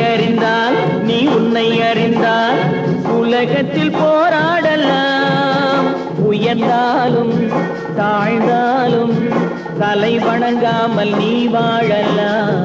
அறிந்தால் நீ உன்னை அறிந்தால் உலகத்தில் போராடலாம். உயர்ந்தாலும் தாழ்ந்தாலும் தலை வணங்காமல் நீ வாழலாம்.